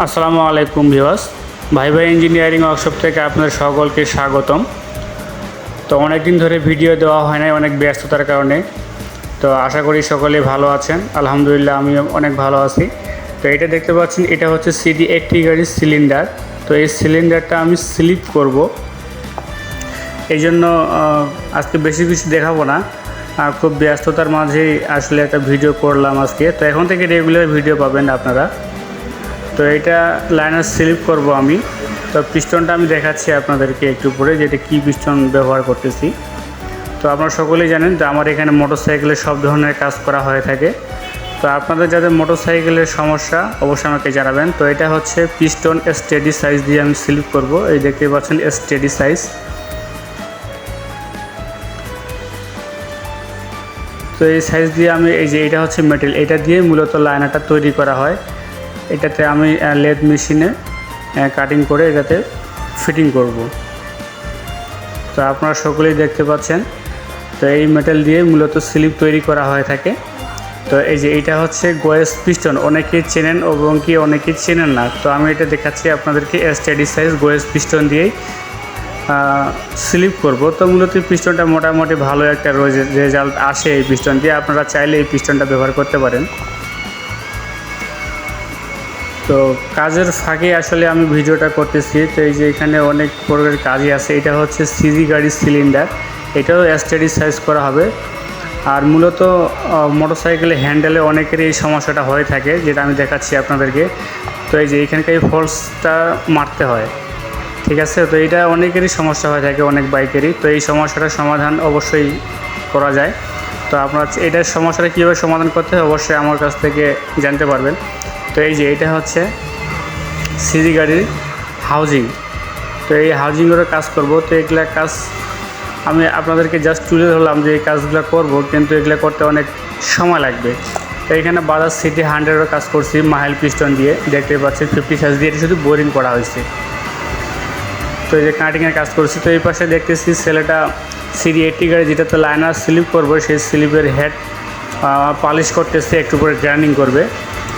আসসালামু আলাইকুম ভিওয়াস ভাই ভাই ইঞ্জিনিয়ারিং ওয়ার্কশপ থেকে আপনাদের সকলকে স্বাগতম। তো অনেক দিন ধরে ভিডিও দেওয়া হয় নাই অনেক ব্যস্ততার কারণে। তো আশা করি সকলে ভালো আছেন। আলহামদুলিল্লাহ আমি অনেক ভালো আছি। তো এটা দেখতে পাচ্ছেন, এটা হচ্ছে সিডি এইটটি গাড়ির সিলিন্ডার। তো এই সিলিন্ডারটা আমি স্লিপ করব। এই জন্য আজকে বেশি কিছু দেখাবো না। খুব ব্যস্ততার মাঝেই আসলে একটা ভিডিও করলাম আজকে। তো এখন থেকে রেগুলার ভিডিও পাবেন আপনারা। তো এটা লাইনার স্লিপ করব আমি। তো পিস্টনটা আমি দেখাচ্ছি আপনাদেরকে একটু পরে যেটা কী পিস্টন ব্যবহার করতেছি। তো আপনারা সকলেই জানেন যে আমার এখানে মোটরসাইকেলের সব ধরনের কাজ করা হয়ে থাকে। তো আপনাদের যাদের মোটরসাইকেলের সমস্যা, অবশ্যই আমাকে জানাবেন। তো এটা হচ্ছে পিস্টন স্টেডি সাইজ দিয়ে আমি স্লিপ করব। এই দেখতে পাচ্ছেন স্টেডি সাইজ তো এই সাইজ দিয়ে আমি, এই যে এটা হচ্ছে মেটেরিয়াল এটা দিয়ে মূলত লাইনারটা তৈরি করা হয়। এটাতে আমি লেদ মেশিনে কাটিং করে এটাতে ফিটিং করব। তো আপনারা সকলেই দেখতে পাচ্ছেন, তো এই মেটাল দিয়ে মূলত স্লিপ তৈরি করা হয়ে থাকে। তো এই যে এটা হচ্ছে গোয়েস পিস্টন অনেকেই চেনেন এবং কি অনেকেই চেনেন না। তো আমি এটা দেখাচ্ছি আপনাদেরকে স্টেডি সাইজ গোয়েস পিস্টন দিয়েই স্লিপ করব। তো মূলত পিস্টনটা মোটামুটি ভালো একটা রেজাল্ট আসে এই পিস্টন দিয়ে। আপনারা চাইলে এই পিস্টনটা ব্যবহার করতে পারেন। তো কাজের ফাঁকে আসলে আমি ভিডিওটা করতেছি। তো এই যে এখানে অনেক প্রকারের কাজই আছে। এটা হচ্ছে সিজি গাড়ির সিলিন্ডার। এটাও স্টাডি সাইজ করা হবে। আর মূলত মোটরসাইকেলের হ্যান্ডেলে অনেকেরই এই সমস্যাটা হয়ে থাকে, যেটা আমি দেখাচ্ছি আপনাদেরকে। তো এই যে এখানকার এই ফলসটা মারতে হয়। ঠিক আছে? তো এটা অনেকেরই সমস্যা হয়ে থাকে, অনেক বাইকেরই। তো এই সমস্যাটার সমাধান অবশ্যই করা যায়। তো আপনার, এটার সমস্যাটা কীভাবে সমাধান করতে হয়, অবশ্যই আমার কাছ থেকে জানতে পারবেন। তো এই যে এটা হচ্ছে সিজি গাড়ির হাউজিং। তো এই হাউজিংয়েরও কাজ করব। তো এগুলা কাজ আমি আপনাদেরকে জাস্ট তুলে ধরলাম যে এই কাজগুলো করব, কিন্তু এগুলো করতে অনেক সময় লাগবে। তো এখানে বাজাজ সিটি হান্ড্রেডেরও কাজ করছি মাইল পিস্টন দিয়ে দেখতে পাচ্ছি ফিফটি সাইজ দিয়ে শুধু বোরিং করা হয়েছে। তো এই যে কাটিংয়ের কাজ করছি, তো এই পাশে দেখতেছি ছেলেটা সিডি এইটটি গাড়ি যেটাতে লাইনার স্লিপ করব, সেই স্লিপের হেড পালিশ করতেছে, একটু করে গ্রাইন্ডিং করবে।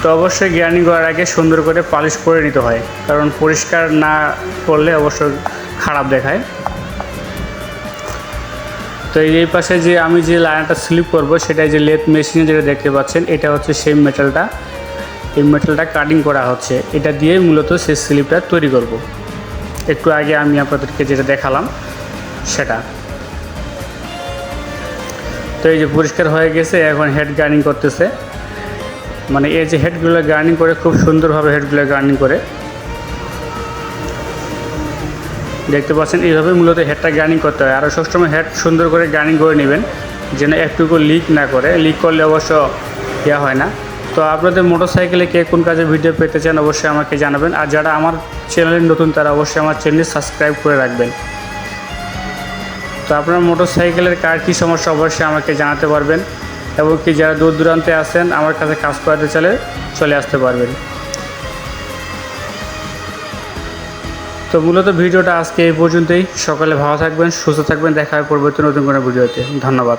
তো অবশ্যই গ্রাইন্ডিং করার আগে সুন্দর করে পালিশ করে নিতে হয়, কারণ পরিষ্কার না করলে অবশ্য খারাপ দেখায়। তো এই পাশে যে আমি যে লাইনটা স্লিপ করব সেটা যে লেথ মেশিনে যেটা দেখতে পাচ্ছেন, এটা হচ্ছে সেই মেটালটা এই মেটালটা কাটিং করা হচ্ছে, এটা দিয়ে মূলত সেই স্লিপটা তৈরি করব। একটু আগে আমি আপনাদেরকে যেটা দেখালাম, সেটা। তো এই যে পরিষ্কার হয়ে গেছে, এখন হেড গার্নিং করতেছে। মানে এই যে হেডগুলো গার্নিং করে খুব সুন্দরভাবে হেডগুলো গার্নিং করে। দেখতে পাচ্ছেন, এইভাবে মূলত হেডটা গার্নিং করতে হয়। আর সবসময় হেড সুন্দর করে গার্নিং করে নেবেন, যেন একটুকু লিক না করে। লিক করলে অবশ্য ইয়া হয় না। তো আপনাদের মোটরসাইকেলে কে কোন কাজে ভিডিও পেতে চান অবশ্যই আমাকে জানাবেন। আর যারা আমার চ্যানেলে নতুন, তারা অবশ্যই আমার চ্যানেল সাবস্ক্রাইব করে রাখবেন। তো আপনার মোটরসাইকেলের কার কী সমস্যা অবশ্যই আমাকে জানাতে পারবেন। এবং কি যারা দূর দূরান্তে আসেন আমার কাছে কাজ করাতে চলে চলে আসতে পারবেন। তো মূলত ভিডিওটা আজকে এই পর্যন্তই। সকালে ভালো থাকবেন, সুস্থ থাকবেন। দেখা হয় পরবর্তী নতুন কোনো ভিডিওতে। ধন্যবাদ।